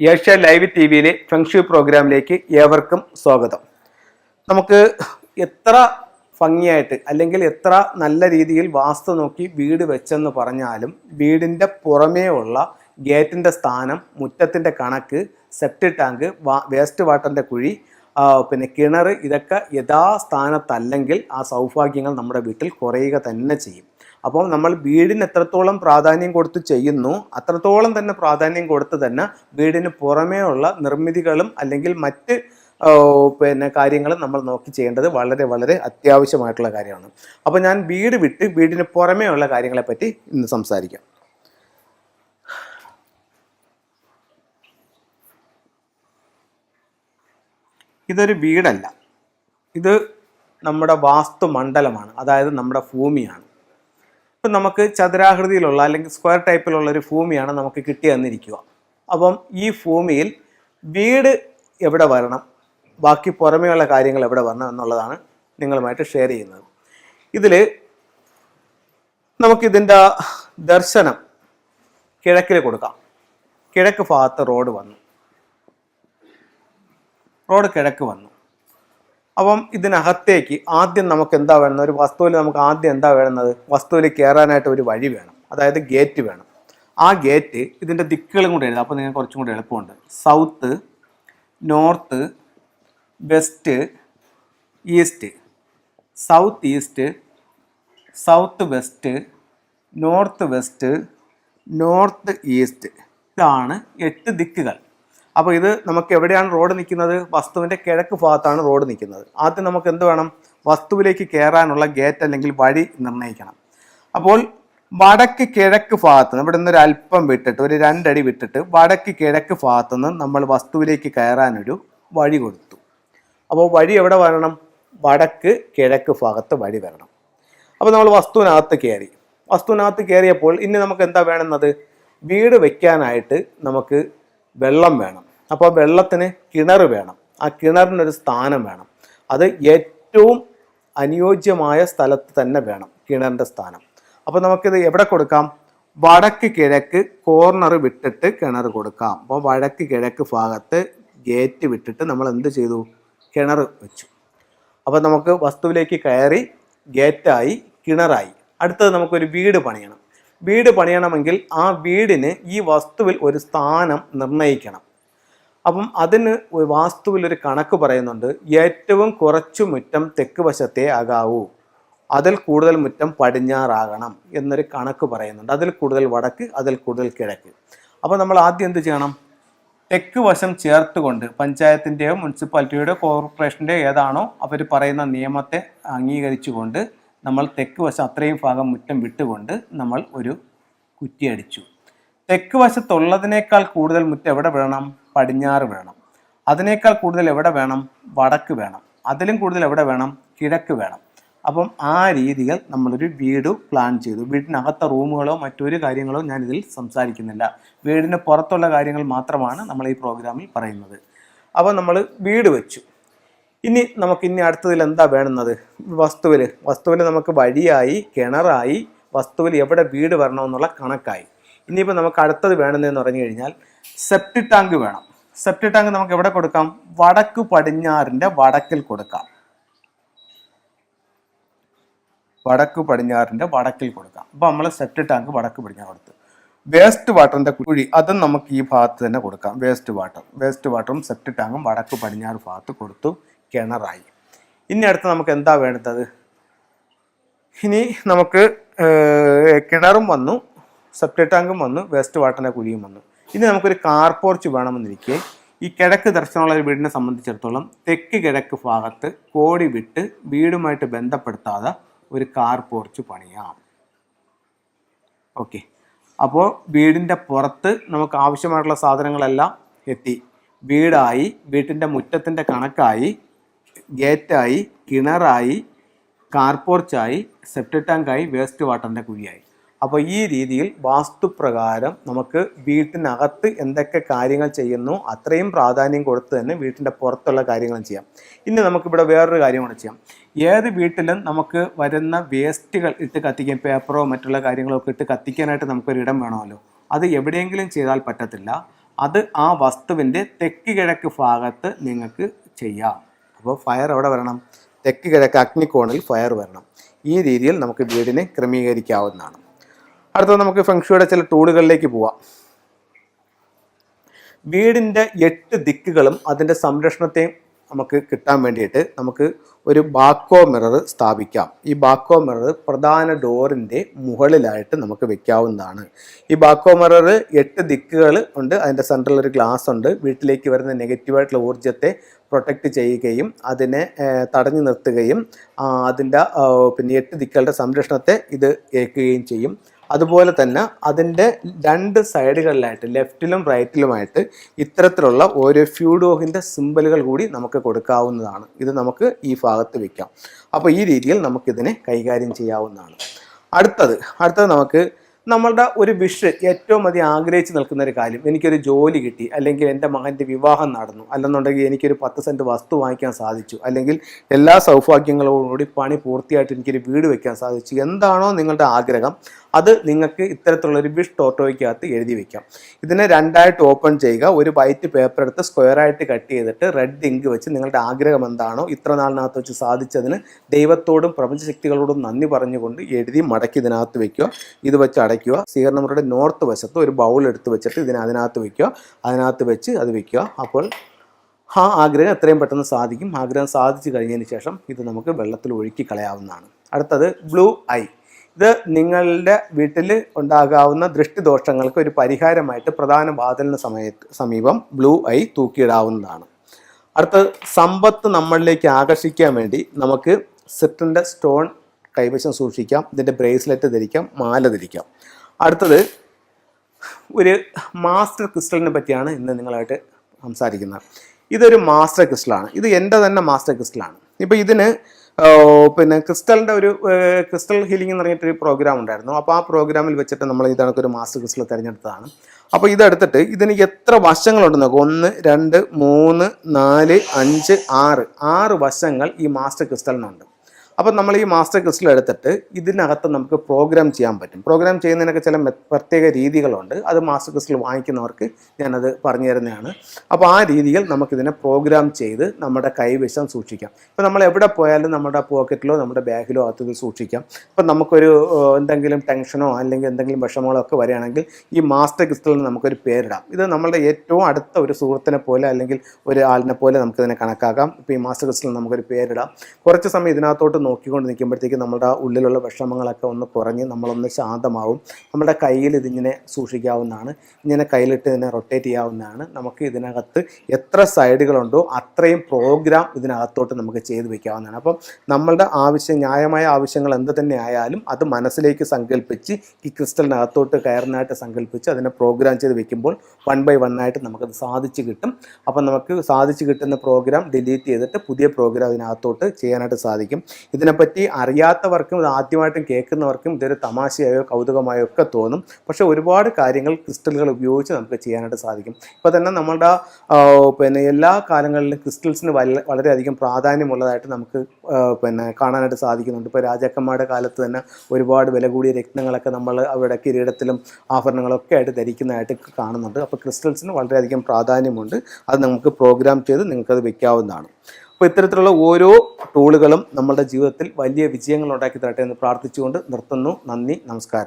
Asia live T വിയിലെ feng shui പ്രോഗ്രാമിലേക്ക് ഏവർക്കും സ്വാഗതം. നമുക്ക് എത്ര ഭംഗിയായിട്ട് അല്ലെങ്കിൽ എത്ര നല്ല രീതിയിൽ വാസ്തു നോക്കി വീട് വെച്ചെന്ന് പറഞ്ഞാലും വീടിന്റെ പുറമേ ഉള്ള ഗേറ്റിന്റെ സ്ഥാനം മുറ്റത്തിന്റെ കണക്ക് സെപ്റ്റ് ടാങ്ക് വേസ്റ്റ് വാട്ടറിന്റെ കുഴി പിന്നെ കിണർ ഇതൊക്കെ യഥാസ്ഥാനത്തല്ലെങ്കിൽ ആ സൗഭാഗ്യങ്ങൾ നമ്മുടെ വീട്ടിൽ കുറയുക തന്നെ ചെയ്യും. അപ്പോൾ നമ്മൾ വീടിന് എത്രത്തോളം പ്രാധാന്യം കൊടുത്ത് ചെയ്യുന്നു അത്രത്തോളം തന്നെ പ്രാധാന്യം കൊടുത്ത് തന്നെ വീടിന് പുറമേയുള്ള നിർമ്മിതികളും അല്ലെങ്കിൽ മറ്റ് പിന്നെ കാര്യങ്ങളും നമ്മൾ നോക്കി ചെയ്യേണ്ടത് വളരെ വളരെ അത്യാവശ്യമായിട്ടുള്ള കാര്യമാണ്. അപ്പോൾ ഞാൻ വീട് വിട്ട് വീടിന് പുറമേയുള്ള ഉള്ള കാര്യങ്ങളെ പറ്റി ഇന്ന് സംസാരിക്കാം. ഇതൊരു വീടല്ല. ഇത് നമ്മുടെ വാസ്തു മണ്ഡലമാണ് അതായത് നമ്മുടെ ഭൂമിയാണ്. ഇപ്പം നമുക്ക് ചതുരാകൃതിയിലുള്ള അല്ലെങ്കിൽ സ്ക്വയർ ടൈപ്പിലുള്ള ഒരു ഭൂമിയാണ് നമുക്ക് കിട്ടി തന്നിരിക്കുക. അപ്പം ഈ ഭൂമിയിൽ വീട് എവിടെ വരണം? ബാക്കി പുറമെയുള്ള കാര്യങ്ങൾ എവിടെ വരണം എന്നുള്ളതാണ് നിങ്ങളുമായിട്ട് ഷെയർ ചെയ്യുന്നത്. ഇതിൽ നമുക്കിതിന്റെ ദർശനം കിഴക്കിൽ കൊടുക്കാം. കിഴക്ക് ഭാഗത്ത് റോഡ് വന്നു. റോഡ് കിഴക്ക് വന്നു. അപ്പം ഇതിനകത്തേക്ക് ആദ്യം നമുക്ക് എന്താ വേണം ഒരു വസ്തുവിൽ നമുക്ക് ആദ്യം എന്താ വേണമെന്നത് വസ്തുവിൽ കയറാനായിട്ട് ഒരു വഴി വേണം. അതായത് ഗേറ്റ് വേണം. ആ ഗേറ്റ് ഇതിന്റെ ദിക്കുകളും കൂടെ എഴുതാം. അപ്പോൾ നിങ്ങൾക്ക് കുറച്ചും കൂടി എളുപ്പമുണ്ട്. South north west east. South east south west north west north east. ഇതാണ് എട്ട് ദിക്കുകൾ. അപ്പോൾ ഇത് നമുക്ക് എവിടെയാണ് റോഡ് നിൽക്കുന്നത്? വസ്തുവിന്റെ കിഴക്ക് ഭാഗത്താണ് റോഡ് നിൽക്കുന്നത്. ആദ്യം നമുക്ക് എന്ത് വേണം? വസ്തുവിലേക്ക് കയറാനുള്ള ഗേറ്റ് അല്ലെങ്കിൽ വഴി നിർണയിക്കണം. അപ്പോൾ വടക്ക് കിഴക്ക് ഭാഗത്ത് നിന്ന് ഇവിടെ ഒരു അല്പം വിട്ടിട്ട് ഒരു രണ്ടടി വിട്ടിട്ട് വടക്ക് കിഴക്ക് ഭാഗത്ത് നിന്ന് നമ്മൾ വസ്തുവിലേക്ക് കയറാനൊരു വഴി കൊടുത്തു. അപ്പോൾ വഴി എവിടെ വരണം? വടക്ക് കിഴക്ക് ഭാഗത്ത് വഴി വരണം. അപ്പോൾ നമ്മൾ വസ്തുവിനകത്ത് കയറി. വസ്തുവിനകത്ത് കയറിയപ്പോൾ ഇനി നമുക്ക് എന്താ വേണമെന്നത് വീട് വെക്കാനായിട്ട് നമുക്ക് വെള്ളം വേണം. അപ്പോൾ വെള്ളത്തിന് കിണർ വേണം. ആ കിണറിനൊരു സ്ഥാനം വേണം. അത് ഏറ്റവും അനുയോജ്യമായ സ്ഥലത്ത് തന്നെ വേണം കിണറിന്റെ സ്ഥാനം. അപ്പോൾ നമുക്കിത് എവിടെ കൊടുക്കാം? വടക്ക് കിഴക്ക് കോർണർ വിട്ടിട്ട് കിണർ കൊടുക്കാം. അപ്പോൾ വടക്ക് കിഴക്ക് ഭാഗത്ത് ഗേറ്റ് വിട്ടിട്ട് നമ്മൾ എന്ത് ചെയ്തു? കിണർ വെച്ചു. അപ്പോൾ നമുക്ക് വസ്തുവിലേക്ക് കയറി ഗേറ്റായി കിണറായി. അടുത്തത് നമുക്കൊരു വീട് പണിയണം. വീട് പണിയണമെങ്കിൽ ആ വീടിന് ഈ വസ്തുവിൽ ഒരു സ്ഥാനം നിർണയിക്കണം. അപ്പം അതിന് ഒരു കണക്ക് പറയുന്നുണ്ട് ഏറ്റവും കുറച്ചു മുറ്റം തെക്ക് വശത്തെ ആകാവൂ അതിൽ കൂടുതൽ മുറ്റം പടിഞ്ഞാറാകണം എന്നൊരു കണക്ക് പറയുന്നുണ്ട്. അതിൽ കൂടുതൽ വടക്ക് അതിൽ കൂടുതൽ കിഴക്ക്. അപ്പോൾ നമ്മൾ ആദ്യം എന്ത് ചെയ്യണം? തെക്ക് വശം ചേർത്തുകൊണ്ട് പഞ്ചായത്തിന്റെയോ മുനിസിപ്പാലിറ്റിയുടെയോ കോർപ്പറേഷന്റെയോ ഏതാണോ അവർ പറയുന്ന നിയമത്തെ അംഗീകരിച്ചുകൊണ്ട് നമ്മൾ തെക്ക് വശം അത്രയും ഭാഗം മുറ്റം വിട്ടുകൊണ്ട് നമ്മൾ ഒരു കുറ്റിയടിച്ചു. തെക്ക് വശത്തുള്ളതിനേക്കാൾ കൂടുതൽ മുറ്റം എവിടെ വേണം? പടിഞ്ഞാറ് വേണം. അതിനേക്കാൾ കൂടുതൽ എവിടെ വേണം? വടക്ക് വേണം. അതിലും കൂടുതൽ എവിടെ വേണം? കിഴക്ക് വേണം. അപ്പം ആ രീതിയിൽ നമ്മളൊരു വീട് പ്ലാൻ ചെയ്തു. വീടിനകത്തെ റൂമുകളോ മറ്റൊരു കാര്യങ്ങളോ ഞാൻ ഇതിൽ സംസാരിക്കുന്നില്ല. വീടിന് പുറത്തുള്ള കാര്യങ്ങൾ മാത്രമാണ് നമ്മൾ ഈ പ്രോഗ്രാമിൽ പറയുന്നത്. അപ്പോൾ നമ്മൾ വീട് വെച്ചു. ഇനി നമുക്ക് ഇനി അടുത്തതിൽ എന്താ വേണ്ടുന്നത് വസ്തുവിൽ. വസ്തുവിൽ നമുക്ക് വഴിയായി കിണറായി വസ്തുവിൽ എവിടെ വീട് വരണമെന്നുള്ള കണക്കായി. ഇനിയിപ്പോൾ നമുക്ക് അടുത്തത് വേണമെന്ന് പറഞ്ഞു കഴിഞ്ഞാൽ സെപ്റ്റിക് ടാങ്ക് വേണം. സെപ്റ്റി ടാങ്ക് നമുക്ക് എവിടെ കൊടുക്കാം? വടക്ക് പടിഞ്ഞാറിന്റെ വടക്കിൽ കൊടുക്കാം. വടക്ക് പടിഞ്ഞാറിന്റെ വടക്കിൽ കൊടുക്കാം. അപ്പൊ നമ്മൾ സെപ്റ്റി ടാങ്ക് വടക്ക് പടിഞ്ഞാറ് കൊടുത്തു. വേസ്റ്റ് വാട്ടറിന്റെ കുഴി അതും നമുക്ക് ഈ ഭാഗത്ത് തന്നെ കൊടുക്കാം. വേസ്റ്റ് വാട്ടർ വേസ്റ്റ് വാട്ടറും സെപ്റ്റി ടാങ്കും വടക്ക് പടിഞ്ഞാറ് ഭാഗത്ത് കൊടുത്തു കിണറായി. ഇനി അടുത്ത് നമുക്ക് എന്താ വേണ്ടത്? ഇനി നമുക്ക് കിണറും വന്നു സെപ്റ്റി ടാങ്കും വന്നു വേസ്റ്റ് വാട്ടറിന്റെ കുഴിയും വന്നു. ഇനി നമുക്കൊരു കാർ പോർച്ച് വേണമെന്നിരിക്കെ. ഈ കിഴക്ക് ദർശനമുള്ള ഒരു വീടിനെ സംബന്ധിച്ചിടത്തോളം തെക്ക് കിഴക്ക് ഭാഗത്ത് കോടി വിട്ട് വീടുമായിട്ട് ബന്ധപ്പെടുത്താതെ ഒരു കാർ പോർച്ച് പണിയാം. ഓക്കെ. അപ്പോൾ വീടിന്റെ പുറത്ത് നമുക്ക് ആവശ്യമായിട്ടുള്ള സാധനങ്ങളെല്ലാം എത്തി. വീടായി വീട്ടിന്റെ മുറ്റത്തിന്റെ കണക്കായി ഗേറ്റായി കിണറായി കാർപോർച്ചായി സെപ്റ്റ് ടാങ്കായി വേസ്റ്റ് വാട്ടറിന്റെ കുഴിയായി. അപ്പോൾ ഈ രീതിയിൽ വാസ്തുപ്രകാരം നമുക്ക് വീട്ടിനകത്ത് എന്തൊക്കെ കാര്യങ്ങൾ ചെയ്യുന്നു അത്രയും പ്രാധാന്യം കൊടുത്ത് തന്നെ വീട്ടിന്റെ പുറത്തുള്ള കാര്യങ്ങൾ ചെയ്യാം. ഇനി നമുക്കിവിടെ വേറൊരു കാര്യം കൂടെ ചെയ്യാം. ഏത് വീട്ടിലും നമുക്ക് വരുന്ന വേസ്റ്റുകൾ ഇട്ട് കത്തിക്കാൻ പേപ്പറോ മറ്റുള്ള കാര്യങ്ങളോ ഒക്കെ ഇട്ട് കത്തിക്കാനായിട്ട് നമുക്കൊരു ഇടം വേണമല്ലോ. അത് എവിടെയെങ്കിലും ചെയ്താൽ പറ്റത്തില്ല. അത് ആ വസ്തുവിന്റെ തെക്ക് കിഴക്ക് ഭാഗത്ത് നിങ്ങൾക്ക് ചെയ്യാം. അപ്പോൾ ഫയർ എവിടെ വരണം? തെക്ക് കിഴക്ക് അഗ്നിക്കോണിൽ ഫയർ വരണം. ഈ രീതിയിൽ നമുക്ക് വീടിനെ ക്രമീകരിക്കാവുന്നതാണ്. അടുത്തത് നമുക്ക് ഫെങ്ഷുയുടെ ചില ടൂളുകളിലേക്ക് പോവാം. വീടിന്റെ എട്ട് ദിക്കുകളും അതിന്റെ സംരക്ഷണത്തെയും നമുക്ക് കിട്ടാൻ വേണ്ടിയിട്ട് നമുക്ക് ഒരു ബാക്കോ മിറർ സ്ഥാപിക്കാം. ഈ ബാക്കോ മിറർ പ്രധാന ഡോറിന്റെ മുകളിലായിട്ട് നമുക്ക് വെക്കാവുന്നതാണ്. ഈ ബാക്കോ മിറർ എട്ട് ദിക്കുകൾ ഉണ്ട് അതിന്റെ സെൻട്രൽ ഒരു ഗ്ലാസ് ഉണ്ട്. വീട്ടിലേക്ക് വരുന്ന നെഗറ്റീവായിട്ടുള്ള ഊർജത്തെ പ്രൊട്ടക്റ്റ് ചെയ്യുകയും അതിനെ തടഞ്ഞു നിർത്തുകയും അതിന്റെ പിന്നെ എട്ട് ദിക്കുകളുടെ സംരക്ഷണത്തെ ഇത് ഏൽക്കുകയും ചെയ്യും. അതുപോലെ തന്നെ അതിന്റെ രണ്ട് സൈഡുകളിലായിട്ട് ലെഫ്റ്റിലും റൈറ്റിലുമായിട്ട് ഇത്തരത്തിലുള്ള ഓരോ ഫ്യൂഡോഹിന്റെ സിമ്പലുകൾ കൂടി നമുക്ക് കൊടുക്കാവുന്നതാണ്. ഇത് നമുക്ക് ഈ ഭാഗത്ത് വയ്ക്കാം അപ്പോൾ ഈ രീതിയിൽ നമുക്കിതിനെ കൈകാര്യം ചെയ്യാവുന്നതാണ്. അടുത്തത് അടുത്തത് നമുക്ക് നമ്മളുടെ ഒരു വിഷ് ഏറ്റവും അധികം ആഗ്രഹിച്ച് നിൽക്കുന്ന ഒരു കാര്യം എനിക്കൊരു ജോലി കിട്ടി അല്ലെങ്കിൽ എന്റെ മകന്റെ വിവാഹം നടന്നു അല്ലെന്നുണ്ടെങ്കിൽ എനിക്കൊരു പത്ത് സെന്റ് വസ്തു വാങ്ങിക്കാൻ സാധിച്ചു അല്ലെങ്കിൽ എല്ലാ സൗഭാഗ്യങ്ങളോടുകൂടി പണി പൂർത്തിയായിട്ട് എനിക്കൊരു വീട് വയ്ക്കാൻ സാധിച്ചു എന്താണോ നിങ്ങളുടെ ആഗ്രഹം അത് നിങ്ങൾക്ക് ഇത്തരത്തിലുള്ള ഒരു വിഷ് ടോട്ടോയ്ക്കകത്ത് എഴുതി വെക്കാം. ഇതിനെ രണ്ടായിട്ട് ഓപ്പൺ ചെയ്യുക ഒരു വൈറ്റ് പേപ്പർ എടുത്ത് സ്ക്വയറായിട്ട് കട്ട് ചെയ്തിട്ട് റെഡ് ഇങ്ക് വെച്ച് നിങ്ങളുടെ ആഗ്രഹം എന്താണോ ഇത്ര നാളിനകത്ത് വെച്ച് സാധിച്ചതിന് ദൈവത്തോടും പ്രപഞ്ചശക്തികളോടും നന്ദി പറഞ്ഞുകൊണ്ട് എഴുതി മടക്കി ഇതിനകത്ത് വെക്കുക. ഇത് വെച്ച് അടയ്ക്കുക. സ്വീകരണമുറിയുടെ നോർത്ത് വശത്ത് ഒരു ബൗൾ എടുത്ത് വെച്ചിട്ട് ഇതിനെ അതിനകത്ത് വയ്ക്കുക. അതിനകത്ത് വെച്ച് അത് വയ്ക്കുക. അപ്പോൾ ആ ആഗ്രഹം എത്രയും പെട്ടെന്ന് സാധിക്കും. ആഗ്രഹം സാധിച്ചു കഴിഞ്ഞതിന് ശേഷം ഇത് നമുക്ക് വെള്ളത്തിൽ ഒഴുക്കി കളയാവുന്നതാണ്. അടുത്തത് ബ്ലൂ ഐ. ഇത് നിങ്ങളുടെ വീട്ടിൽ ഉണ്ടാകാവുന്ന ദൃഷ്ടിദോഷങ്ങൾക്ക് ഒരു പരിഹാരമായിട്ട് പ്രധാന വാതിലിന് സമയത്ത് സമീപം ബ്ലൂ ഐ തൂക്കിയിടാവുന്നതാണ്. അടുത്തത് സമ്പത്ത് നമ്മളിലേക്ക് ആകർഷിക്കാൻ വേണ്ടി നമുക്ക് സെറ്റിന്റെ സ്റ്റോൺ കൈവശം സൂക്ഷിക്കാം. ഇതിന്റെ ബ്രേസ്ലെറ്റ് ധരിക്കാം. മാല ധരിക്കാം. അടുത്തത് ഒരു മാസ്റ്റർ ക്രിസ്റ്റലിനെ പറ്റിയാണ് ഇന്ന് നിങ്ങളായിട്ട് സംസാരിക്കുന്നത്. ഇതൊരു മാസ്റ്റർ ക്രിസ്റ്റലാണ്. ഇത് എന്റെ തന്നെ മാസ്റ്റർ ക്രിസ്റ്റലാണ്. ഇപ്പോൾ ഇതിന് പിന്നെ ക്രിസ്റ്റലിന്റെ ഒരു ക്രിസ്റ്റൽ ഹീലിംഗ് എന്ന് പറഞ്ഞിട്ടൊരു പ്രോഗ്രാം ഉണ്ടായിരുന്നു. അപ്പോൾ ആ പ്രോഗ്രാമിൽ വെച്ചിട്ട് നമ്മൾ ഇതാണ് ഒരു മാസ്റ്റർ ക്രിസ്റ്റൽ തിരഞ്ഞെടുത്തതാണ്. അപ്പോൾ ഇതെടുത്തിട്ട് ഇതിന് എത്ര വശങ്ങളുണ്ട് നോക്കുക ഒന്ന് രണ്ട് മൂന്ന് നാല് അഞ്ച് ആറ്. ആറ് വശങ്ങൾ ഈ മാസ്റ്റർ ക്രിസ്റ്റലിനുണ്ട്. അപ്പം നമ്മൾ ഈ മാസ്റ്റർ ക്രിസ്റ്റൽ എടുത്തിട്ട് ഇതിനകത്ത് നമുക്ക് പ്രോഗ്രാം ചെയ്യാൻ പറ്റും. പ്രോഗ്രാം ചെയ്യുന്നതിനൊക്കെ ചില പ്രത്യേക രീതികളുണ്ട്. അത് മാസ്റ്റർ ക്രിസ്റ്റൽ വാങ്ങിക്കുന്നവർക്ക് ഞാനത് പറഞ്ഞു തരുന്നതാണ്. അപ്പോൾ ആ രീതിയിൽ നമുക്കിതിനെ പ്രോഗ്രാം ചെയ്ത് നമ്മുടെ കൈവശം സൂക്ഷിക്കാം. ഇപ്പം നമ്മൾ എവിടെ പോയാലും നമ്മുടെ പോക്കറ്റിലോ നമ്മുടെ ബാഗിലോ അകത്ത് സൂക്ഷിക്കാം. ഇപ്പം നമുക്കൊരു എന്തെങ്കിലും ടെൻഷനോ അല്ലെങ്കിൽ എന്തെങ്കിലും വിഷമങ്ങളോ ഒക്കെ വരികയാണെങ്കിൽ ഈ മാസ്റ്റർ ക്രിസ്റ്റലിന് നമുക്കൊരു പേരിടാം. ഇത് നമ്മളുടെ ഏറ്റവും അടുത്ത ഒരു സുഹൃത്തിനെ പോലെ അല്ലെങ്കിൽ ഒരു ആളിനെ പോലെ നമുക്കിതിനെ കണക്കാക്കാം. ഇപ്പോൾ ഈ മാസ്റ്റർ ക്രിസ്റ്റലിന് നമുക്കൊരു പേരിടാം. കുറച്ച് സമയം ഇതിനകത്തോട്ട് നോക്കിക്കൊണ്ട് നിൽക്കുമ്പോഴത്തേക്ക് നമ്മുടെ ഉള്ളിലുള്ള വിഷമങ്ങളൊക്കെ ഒന്ന് കുറഞ്ഞ് നമ്മളൊന്ന് ശാന്തമാവും. നമ്മുടെ കയ്യിൽ ഇതിങ്ങനെ സൂക്ഷിക്കാവുന്നതാണ്. ഇങ്ങനെ കയ്യിലിട്ട് ഇതിനെ റൊട്ടേറ്റ് ചെയ്യാവുന്നതാണ്. നമുക്ക് ഇതിനകത്ത് എത്ര സൈഡുകളുണ്ടോ അത്രയും പ്രോഗ്രാം ഇതിനകത്തോട്ട് നമുക്ക് ചെയ്ത് വയ്ക്കാവുന്നതാണ് അപ്പം നമ്മളുടെ ആവശ്യം ന്യായമായ ആവശ്യങ്ങൾ എന്ത് തന്നെ ആയാലും അത് മനസ്സിലേക്ക് സങ്കല്പിച്ച് ഈ ക്രിസ്റ്റലിനകത്തോട്ട് കയറിനായിട്ട് സങ്കല്പിച്ച് അതിനെ പ്രോഗ്രാം ചെയ്ത് വെക്കുമ്പോൾ വൺ ബൈ വൺ ആയിട്ട് നമുക്കത് സാധിച്ചു കിട്ടും. അപ്പം നമുക്ക് സാധിച്ചു കിട്ടുന്ന പ്രോഗ്രാം ഡിലീറ്റ് ചെയ്തിട്ട് പുതിയ പ്രോഗ്രാം ഇതിനകത്തോട്ട് ചെയ്യാനായിട്ട് സാധിക്കും. ഇതിനെപ്പറ്റി അറിയാത്തവർക്കും ഇത് ആദ്യമായിട്ടും കേൾക്കുന്നവർക്കും ഇതൊരു തമാശയായോ കൗതുകമായോ ഒക്കെ തോന്നും. പക്ഷേ ഒരുപാട് കാര്യങ്ങൾ ക്രിസ്റ്റലുകൾ ഉപയോഗിച്ച് നമുക്ക് ചെയ്യാനായിട്ട് സാധിക്കും. ഇപ്പോൾ തന്നെ നമ്മളുടെ പിന്നെ എല്ലാ കാലങ്ങളിലും ക്രിസ്റ്റൽസിന് വല്ല വളരെയധികം പ്രാധാന്യമുള്ളതായിട്ട് നമുക്ക് പിന്നെ കാണാനായിട്ട് സാധിക്കുന്നുണ്ട്. ഇപ്പോൾ രാജാക്കന്മാരുടെ കാലത്ത് തന്നെ ഒരുപാട് വില കൂടിയ രത്നങ്ങളൊക്കെ നമ്മൾ അവരുടെ കിരീടത്തിലും ആഭരണങ്ങളൊക്കെ ആയിട്ട് ധരിക്കുന്നതായിട്ട് കാണുന്നുണ്ട്. അപ്പോൾ ക്രിസ്റ്റൽസിന് വളരെയധികം പ്രാധാന്യമുണ്ട്. അത് നമുക്ക് പ്രോഗ്രാം ചെയ്ത് നിങ്ങൾക്കത് വെക്കാവുന്നതാണ്. അപ്പോൾ ഇത്തരത്തിലുള്ള ഓരോ ടൂളുകളും നമ്മുടെ ജീവിതത്തിൽ വലിയ വിജയങ്ങൾ ഉണ്ടാക്കി തരട്ടെ എന്ന് പ്രാർത്ഥിച്ചുകൊണ്ട് നിർത്തുന്നു. നന്ദി നമസ്കാരം.